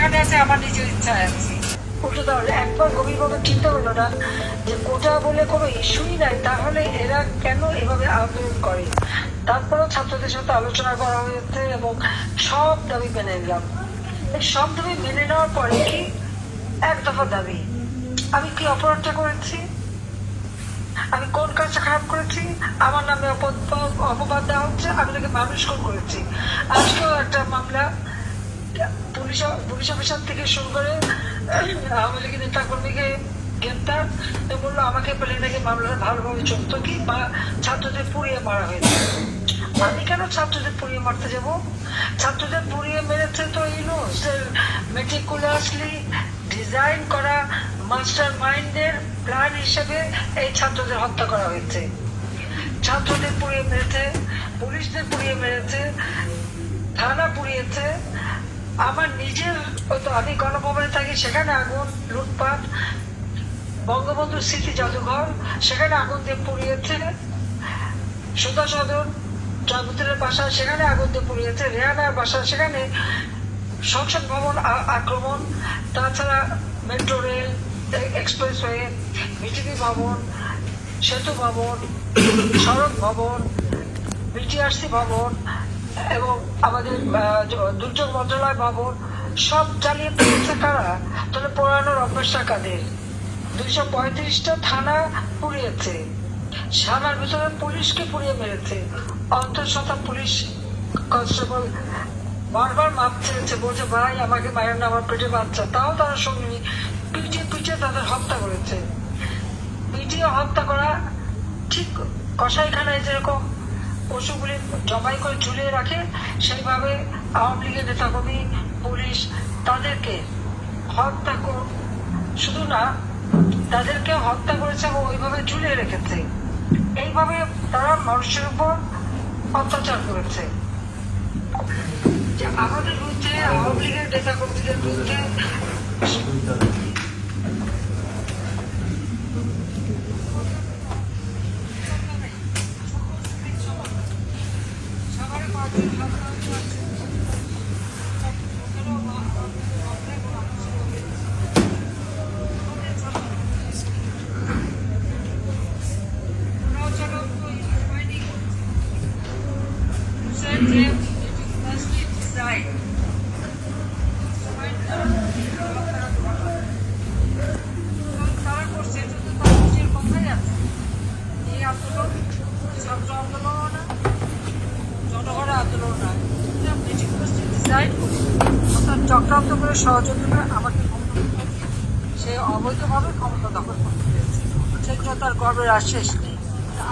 যেখানে আছে আমার নিজের উল্টো তাহলে একবার গভীরভাবে চিন্তা করল না যে কোটা বলে কোনো ইস্যুই নাই, তাহলে এরা কেন এভাবে আন্দোলন করে? তারপরেও ছাত্রদের সাথে আলোচনা করা হয়েছে এবং সব দাবি মেনে নিলাম। সব দাবি মেনে নেওয়ার পরে কি এক দফা দাবি, আমি কি অপরাধটা করেছি? আমি কোন কাজটা খারাপ করেছি? আমার নামে অপবাদ দেওয়া হচ্ছে, আমি তাকে মানুষ করেছি। আজকেও একটা মামলা পুলিশ পুলিশ থেকে শুরু করে আওয়ামী লীগের নেতা কর্মীকে গ্রেপ্তার বলল, আমাকে পেলে নাকি মামলাটা ভালোভাবে চলতো কি বা ছাত্রদের পুড়িয়ে মারা হয়েছে। আমি কেন ছাত্রদের পুড়িয়ে মারতে যাব? ছাত্রদের পুড়িয়ে মেরেছে তো ইউনুস মেটিকুলাসলি ডিজাইন করা মাস্টার মাইন্ডের প্ল্যান হিসেবে এই ছাত্রদের হত্যা করা হয়েছে। ছাত্রদের পুড়িয়ে মেরেছে, পুলিশদের পুড়িয়ে মেরেছে, থানা পুড়িয়েছে আমার নিজের আমি গণভবনে থাকি, সেখানে আগুন, লুটপাট, বঙ্গবন্ধু স্মৃতি জাদুঘর, সেখানে আগুন দিয়ে পুড়িয়েছে সুধা সদন জগতের বাসা, সেখানে আগুন দিয়ে পুড়িয়েছে রেহানার বাসা, সেখানে সংসদ ভবন আক্রমণ, তাছাড়া মেট্রো রেল, এক্সপ্রেসওয়ে বিটিভি ভবন, সেতু ভবন, সড়ক ভবন, বিটিআরসি ভবন এবং আমাদের দুর্যোগ মন্ত্রণালয় ভবন, সব জ্বালিয়ে দিয়েছে কারা? তাহলে পোড়ানোর অভ্যাসটা কাদের দুইশো পঁয়ত্রিশটা থানা পুড়িয়েছে। থানার ভিতরে পুলিশকে পুড়িয়ে মেরেছে। অন্তঃশতা পুলিশ কনস্টেবল বারবার মাপ চেয়েছে, বলছে, ভাই, আমাকে মায়ের না আমার পেটে বাচ্চা, তাও তারা শুনিনি। পিটিয়ে পিটিয়ে তাদের হত্যা করেছে। পিটিয়ে হত্যা করা ঠিক কসাইখানায় যেরকম পশুগুলি জবাই করে ঝুলিয়ে রাখে, সেইভাবে আওয়ামী লীগের নেতাকর্মী, পুলিশ তাদেরকে হত্যা শুধু না, তাদেরকে হত্যা করেছে এবং ওইভাবে ঝুলিয়ে রেখেছে। এইভাবে তারা মানুষের উপর অত্যাচার করেছে। আমাদের বিরুদ্ধে আওয়ামী লীগের নেতা কর্মীদের বিরুদ্ধে তারা করছে এটা তো তার নিজের কথাই আছে এই আন্দোলন ছাত্র আন্দোলনও না জনগণের আন্দোলন না এটা মেটিকুলাসলি ডিজাইন করে অর্থাৎ চক্রান্ত সহযোগিতা আমাকে সে অবৈধভাবে ক্ষমতা দখল করতে পেরেছে। সেগুলো তার গর্বের আর শেষ নেই।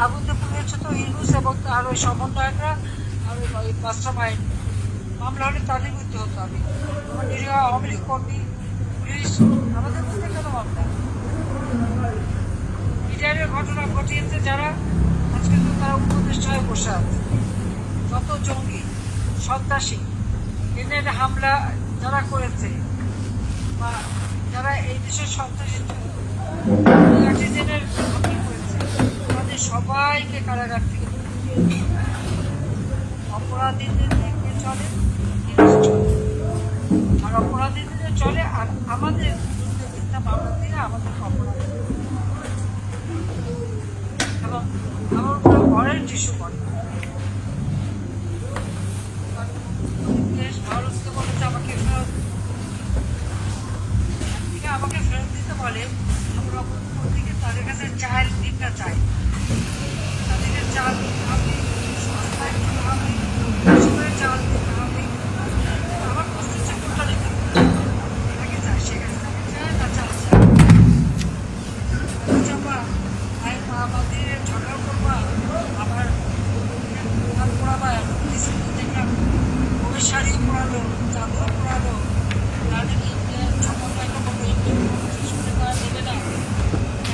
আগুনতে পুড়িয়েছে তো ইউনুস এবং তার ওই সমন্বয়করা, আর ওই মাস্টার মাইন্ড মামলা হলে তাদের বিরুদ্ধে হতো আমি আমার নিরীহ আওয়ামী লীগ কর্মী, পুলিশ, আমাদের বিরুদ্ধে কেন মামলা বিজয়ের ঘটনা ঘটিয়েছে যারা, আজকে তো তারা উপদেষ্টা হয়ে বসে আছে। যত জঙ্গি, সন্ত্রাসী, এদের হামলা যারা করেছে বা যারা এই দেশের সন্ত্রাসী নেটিজেনের হামলা করেছে তাদের সবাইকে কারাগার থেকে। অপরাধীদের দেখে চলে। আর অপরাধীদের চলে, আর আমাদের মিথ্যা মামলা দিয়ে আমাদের অপরাধ এবং আমার ওয়ারেন্ট ইস্যু করে দেশ ভারতকে বলেছে আমাকে ফেরত থেকে আমাকে ফেরত দিতে বলে আমরা অপর দিকে তাদের কাছে চাল দিকটা চাই তাদেরকে চাল দিতে হবে সস্তায় দিতে হবে বেশি করে চাল দিতে হবে আমার প্রশ্ন হচ্ছে কোনটা দিতে হবে তাকে চাই সেখানে তাকে চায় না চাল চায় চাপা আই মা আমাদের ঝগড়া করবা আবার হাত পড়াবা ডিসিপ্লিন দেখলাম ওই শাড়ি পরালো চাদর পরালো তাহলে কি ঝগড়া একটা বলব শুনে তারা নেবে না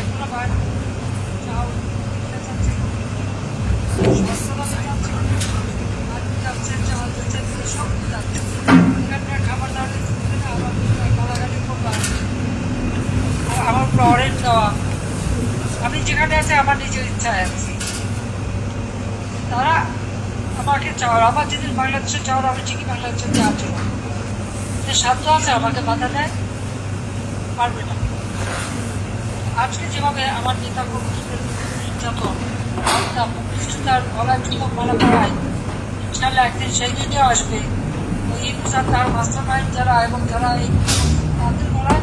এখন আবার চাও এটা চাচ্ছে সস্তা দামে যাচ্ছে আলু যাচ্ছে চাল যাচ্ছে সব যাচ্ছে এখানকার খাবার না হলে চলবে না আবার গালাগালি করবা আমার ফ্লোরেন্ট দেওয়া আমি যেখানে আছে আমার নিজের ইচ্ছায় আছি। তারা আমাকে চাওয়ার, আমার যেদিন বাংলাদেশে যাওয়ার আমি ঠিকই বাংলাদেশে যাওয়ার জন্য যে সাধ্য আছে আমাকে বাধা দেয়, পারবে না। আজকে যেভাবে আমার নেতা কর্মীদের নির্যাতন, হত্যা মুক্তিযোদ্ধার গলায় করায় ইনশাল্লাহ একদিন সেই দিনও আসবে। ওই তার মাস্টার মাইন্ড যারা এবং যারা এই তাদের গলায়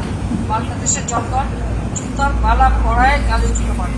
বাংলাদেশের জনগণ জুতার মালা পরায় গালি জুতো মারে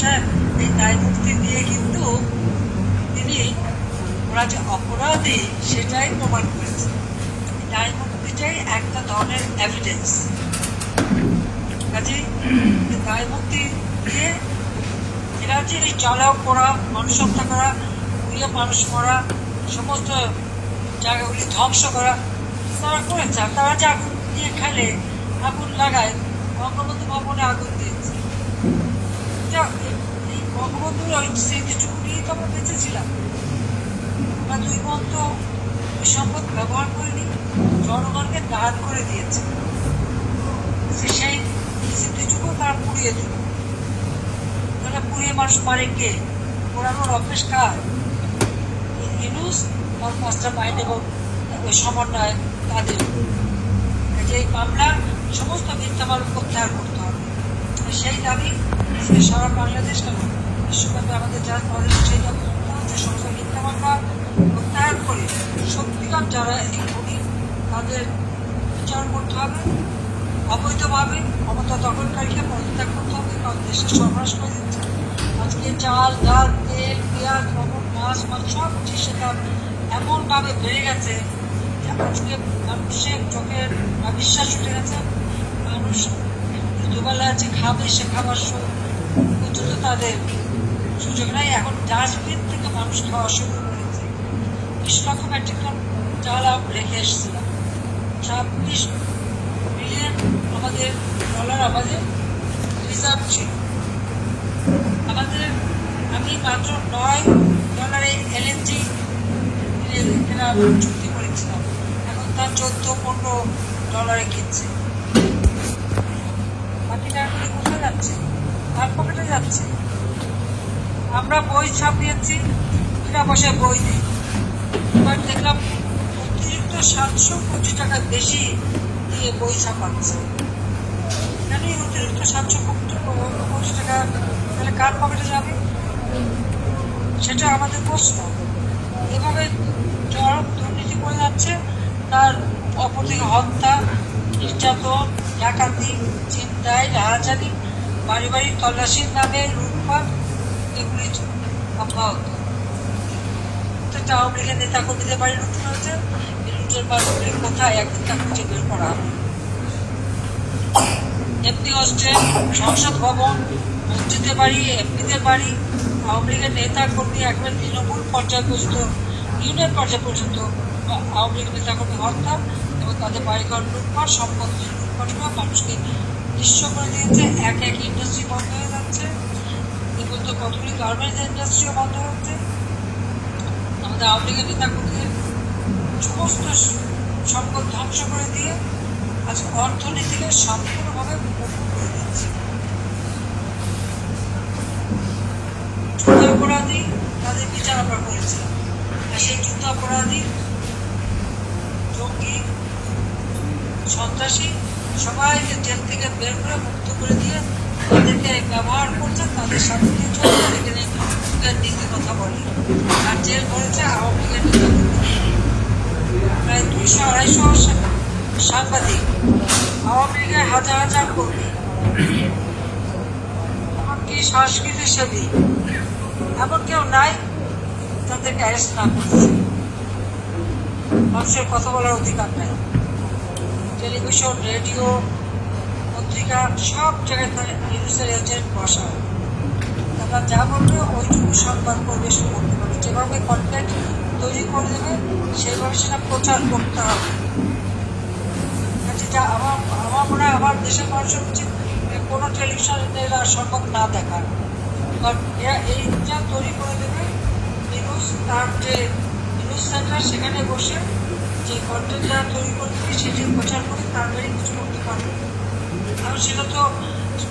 সাহেব এই দায় মুক্তি দিয়ে কিন্তু তিনি ওরা যে অপরাধী সেটাই প্রমাণ করেছে এই দায় মুক্তিটাই একটা ধরনের এভিডেন্স কাজে দায় মুক্তি দিয়ে এরা যে এই জ্বালাও করা, মানুষ হত্যা করা প্রিয় মানুষ করা সমস্ত জায়গাগুলি ধ্বংস করা, তারা করেছে। তারা যে আগুন দিয়ে খেলে, আগুন লাগায় বঙ্গবন্ধু ভবনে আগুন দিয়েছে। বঙ্গবন্ধুর নিয়েই তো আমরা বেঁচেছিলাম। আমরা দুই বোন তো ওই সম্পদ ব্যবহার করিনি, জনগণকে দান করে দিয়েছে। সে সেই স্মৃতিটুকু তারা পুড়িয়ে দিল। তারা পুড়িয়ে মানুষ মারে কে পোড়ানোর অভ্যেস কার ইনুস তার মাস্টার মাইন্ড এবং সমন্বয় তাদের। যে এই মামলা সমস্ত মিথ্যা প্রত্যাহার করতে আর সেই দাবি সে সারা বাংলাদেশ কেন বিশ্বব্যাপী আমাদের যারা তাদের সেই দাবি হচ্ছে সমস্ত মিথ্যা প্রত্যাহার করে সত্যিকার যারা এই খুনি তাদের বিচার করতে হবে, অবৈধভাবে ক্ষমতা দখলকারীকে পদত্যাগ করতে হবে, কারণ দেশে সর্বনাশ করে দিচ্ছে। আজকে চাল, ডাল, তেল, পেঁয়াজ লবণ মাছ মাছ সব জিনিসের দাম এমনভাবে বেড়ে গেছে যে আজকে মানুষের চোখের বিশ্বাস উঠে গেছে। মানুষ দুবেলা যে খাবে, সে খাবার পর্যন্ত তাদের সুযোগ নাই। এখন ডাস্টবিন থেকে মানুষ খাওয়া শুরু করেছে। বিশ লক্ষ মেট্রিক টন চাল রেখে এসেছিলাম ছাব্বিশ মিলিয়ন আমাদের ডলার আমাদের রিজার্ভ ছিল। আমাদের, আমি মাত্র নয় ডলারে এলএনজি চুক্তি করেছিলাম। এখন তার চোদ্দ, পনেরো ডলারে কিনছে। তার পকেটে যাচ্ছে? আমরা বই ছাপিয়েছি বিনা পয়সায় বই নেই। এবার দেখলাম অতিরিক্ত সাতশো কোটি টাকা বেশি দিয়ে বই ছাপাচ্ছে এই অতিরিক্ত সাতশো কোটি টাকা তাহলে কার পকেটে যাবে? সেটা আমাদের প্রশ্ন। এভাবে চরম দুর্নীতি করে যাচ্ছে, তার অপর দিকে হত্যা নির্যাতন, ডাকাতি চিন্তায় তল্লাশির নামে এগুলি অব্যাহত। নেতা কর্মীদের বাড়ি এই লুটের কোথায়? একদিন তা খুঁজে বের করা এমপি হোস্টেল সংসদ ভবন, মসজিদের বাড়ি, এমপিদের বাড়ি। আওয়ামী লীগের নেতা কর্মী একবার তৃণমূল পর্যায় পর্যন্ত ইউনিয়ন পর্যায় পর্যন্ত আওয়ামী লীগের নেতা কর্মী হত্যা এবং তাদের বাড়িঘর লুটপাট, সম্পত্তি লুটপাট করে মানুষকে নিঃস্ব করে দিয়েছে। এক এক ইন্ডাস্ট্রি বন্ধ হয়ে যাচ্ছে। এগুলো তো কতগুলি গার্মেন্টস ইন্ডাস্ট্রিও বন্ধ হচ্ছে। আমাদের আওয়ামী লীগের নেতা কর্মীদের সমস্ত সম্পদ ধ্বংস করে দিয়ে আজ অর্থনীতিকে সম্পূর্ণভাবে করে দিচ্ছে। যুদ্ধ অপরাধী তাদের বিচার আমরা করেছিলাম আর সেই যুদ্ধ অপরাধী জঙ্গি সন্ত্রাসী সবাইকে জেল থেকে বের করে মুক্ত করে দিয়ে তাদেরকে ব্যবহার করছে, তাদের সাথে কিছু নীতি কথা বলে। আর জেল ভরেছে আওয়ামী লীগের প্রায় দুইশো, আড়াইশো সাংবাদিক, আওয়ামী লীগের হাজার হাজার কর্মী। এমনকি সংস্কৃতি সেবী। এমন কেউ নাই তাদেরকে অ্যারেস্ট না করছে মানুষের কথা বলার অধিকার নাই। টেলিভিশন, রেডিও, পত্রিকা, সব জায়গায় নিউজের এজেন্ট বসা তারা যা বলবে ওইটুকু সংবাদ পরিবেশন করতে পারে। যেভাবে কন্টেন্ট তৈরি করে দেবে, সেইভাবে সেটা প্রচার করতে হবে। যেটা আমার আমার মনে হয় আমার দেশের মানুষের উচিত কোনো টেলিভিশনের আর সম্ভব না দেখা কারণ এরা এই যা তৈরি করে দেবে নিউজ তার যে নিউজ সেন্টার সেখানে বসে যে কন্টেন্ট যারা তৈরি করে দেবে সেটি প্রচার করে তার বাইরে কিছু করতে পারবে। কারণ সেটা তো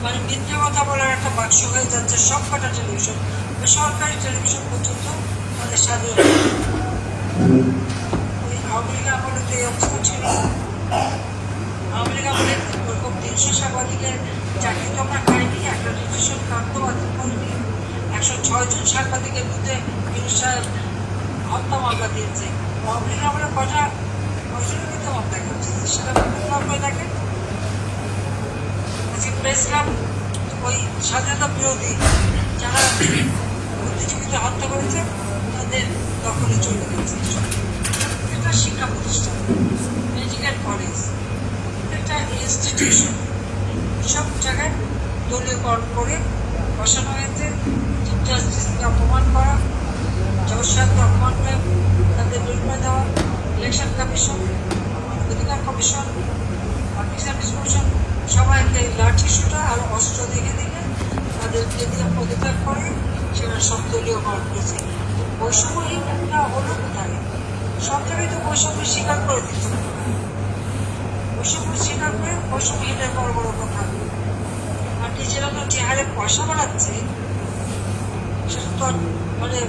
মানে মিথ্যে কথা বলার একটা বাক্স হয়ে যাচ্ছে, সব কটা টেলিভিশন সরকারি টেলিভিশন পর্যন্ত তাদের স্বাধীন ওই আওয়ামী লীগ আমলে তো এই অবস্থা ছিল। আওয়ামী লীগ আমলে ওরকম তিনশো সাংবাদিকের চাকরি তো আমরা পাইনি, একটা রেজিস্ট্রেশন কার্ড তো করিনি। একশো ছয় জন সাংবাদিকের বিরুদ্ধে মিনিস্টার হত্যা মামলা দিয়েছে। আওয়ামী লীগ আমলে কটা বিরুদ্ধে ক্লাব ওই স্বাধীনতা বিরোধী যারা বুদ্ধিজীবীদের হত্যা করেছে তাদের দখলে চলে এটা শিক্ষা প্রতিষ্ঠান মেডিকেল কলেজ একটা ইনস্টিটিউশন সব জায়গায় দলীয়করণ করে বসানো হয়েছে অপমান করা জজ সাহেবকে অপমান করে তাদের বের করে দেওয়া ইলেকশন কমিশন অধিকার কমিশন সার্ভিস কমিশন সবাইকে লাঠি সুটা আর অস্ত্র দেখে দেখে তাদেরকে দিয়ে পদত্যাগ করে, সেটা সব দলীয়করণ করেছে। বৈষম্যহীনটা হলো কোথায় সব জায়গায় তো বৈষম্য স্বীকার করে দিত বৈষম্য স্বীকার করে বৈষম্যহীনের বড় বড় কথা। আর নিজেরা তো যে হারে পয়সা বাড়াচ্ছে, সেটা তো মানে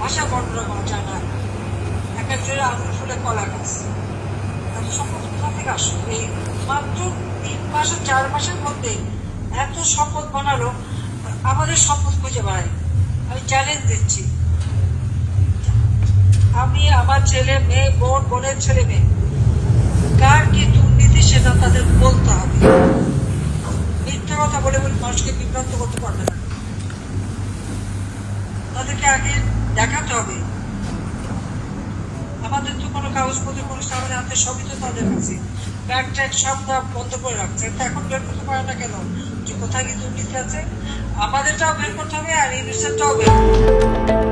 ভাষা বর্ণনা করা যায় না এক একজনের আঙুল ফুলে কলা গাছ। ছেলে মেয়ে, বোন, বোনের ছেলে মেয়ে, কার কি দুর্নীতি সেটা তাদের বলতে হবে। মিথ্যা কথা বলে বলে মানুষকে বিভ্রান্ত করতে পারবে না। তাদেরকে আগে দেখাতে হবে। আমাদের তো কোনো কাগজপত্র কোনো সামনে আনতে সবই তো তাদের কাছে। ব্যাগ ট্যাগ সব বন্ধ করে রাখছে। তা এখন বের করতে পারে না কেন? যে কোথায় কি দুর্নীতি আছে? আমাদেরটাও বের করতে হবে আর ইউনিসেফটাও বের করতে হবে।